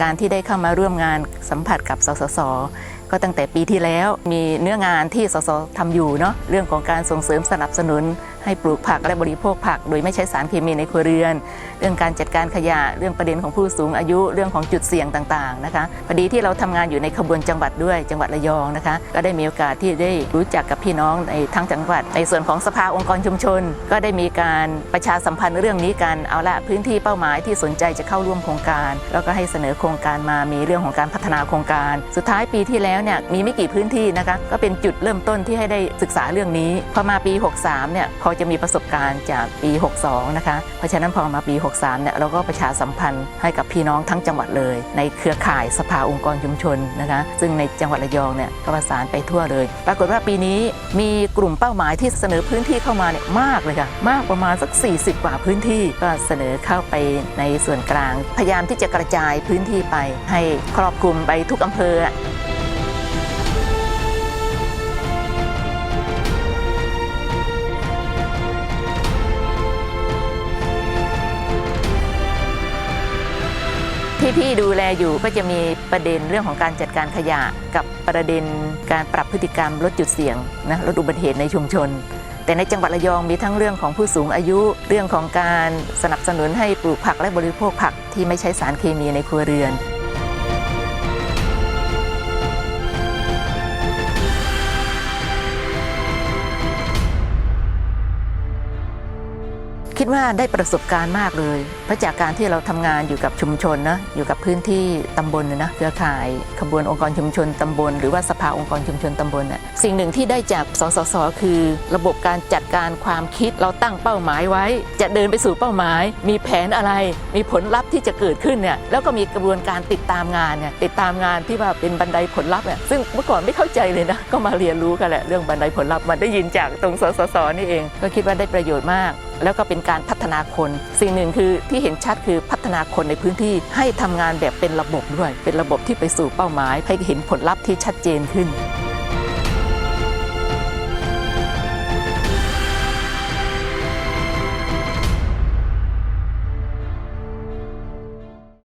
การที่ได้เข้ามาร่วมงานสัมผัสกับสสส ก็ตั้งแต่ปีที่แล้วมีเนื้องานที่สสทำอยู่เนาะเรื่องของการส่งเสริมสนับสนุน ให้ปลูกผักและบริโภคผัก โดยไม่ใช้สารเคมีในครัวเรือน เรื่องการจัดการขยะเรื่องประเด็นของผู้สูงอายุเรื่องของจุดเสี่ยงต่างๆนะคะพอดีที่เราทำงานอยู่ในขบวนจังหวัดด้วยจังหวัดระยองนะคะ ก็ได้มีโอกาสที่ได้รู้จักกับพี่น้องในทั้งจังหวัด ในส่วนของสภาองค์กรชุมชน ก็ได้มีการประชาสัมพันธ์เรื่องนี้กันเอาละพื้นที่เป้าหมายที่สนใจจะเข้าร่วมโครงการ แล้วก็ให้เสนอโครงการมามีเรื่องของการพัฒนาโครงการ สุดท้ายปีที่แล้วเนี่ยมีไม่กี่พื้นที่นะคะก็เป็นจุดเริ่มต้นที่ให้ได้ศึกษาเรื่องนี้ พอมาปี 63เนี่ยพอจะมีประสบการณ์จากปี 62นะคะเพราะฉะนั้นพอมาปี 63เนี่ยเราก็ประชาสัมพันธ์ให้กับพี่น้องทั้งจังหวัดเลย ในเครือข่ายสภาองค์กรชุมชนนะคะซึ่งในจังหวัดระยองเนี่ยก็ประสานไปทั่วเลย ปรากฏว่าปีนี้มีกลุ่มเป้าหมายที่เสนอพื้นที่เข้ามาเนี่ยมากเลยค่ะมากประมาณสัก 40 กว่าพื้นที่ก็เสนอเข้าไปในส่วนกลาง พยายามที่จะกระจายพื้นที่ไปให้ครอบคลุมไปทุกอำเภอ ที่พี่ดูแลอยู่ก็จะมีประเด็นเรื่องของการจัดการขยะ กับประเด็นการปรับพฤติกรรมลดจุดเสี่ยงนะลดอุบัติเหตุในชุมชน แต่ในจังหวัดระยองมีทั้งเรื่องของผู้สูงอายุเรื่องของการสนับสนุนให้ปลูกผักและบริโภคผักที่ไม่ใช้สารเคมีในครัวเรือน คิดว่าได้ประสบการณ์มากเลย เพราะจากการที่เราทำงานอยู่กับชุมชนนะอยู่กับพื้นที่ตำบลนะนะเครือข่ายขบวนองค์กรชุมชนตำบล หรือว่าสภาองค์กรชุมชนตำบลน่ะสิ่งหนึ่งที่ได้จากสสสคือ ระบบการจัดการความคิดเราตั้งเป้าหมายไว้ จะเดินไปสู่เป้าหมาย มีแผนอะไร มีผลลัพธ์ที่จะเกิดขึ้นเนี่ยแล้วก็มีกระบวนการติดตามงานเนี่ยติดตามงานที่ว่าเป็นบันไดผลลัพธ์เนี่ยซึ่งเมื่อก่อนไม่เข้าใจเลยนะก็มาเรียนรู้กันแหละเรื่องบันไดผลลัพธ์มาได้ยินจากตรงสสสนี่เอง ก็คิดว่าได้ประโยชน์มาก แล้วก็เป็นการพัฒนาคน สิ่งหนึ่งคือที่เห็นชัดคือพัฒนาคนในพื้นที่ให้ทำงานแบบเป็นระบบด้วย เป็นระบบที่ไปสู่เป้าหมาย ให้เห็นผลลัพธ์ที่ชัดเจนขึ้น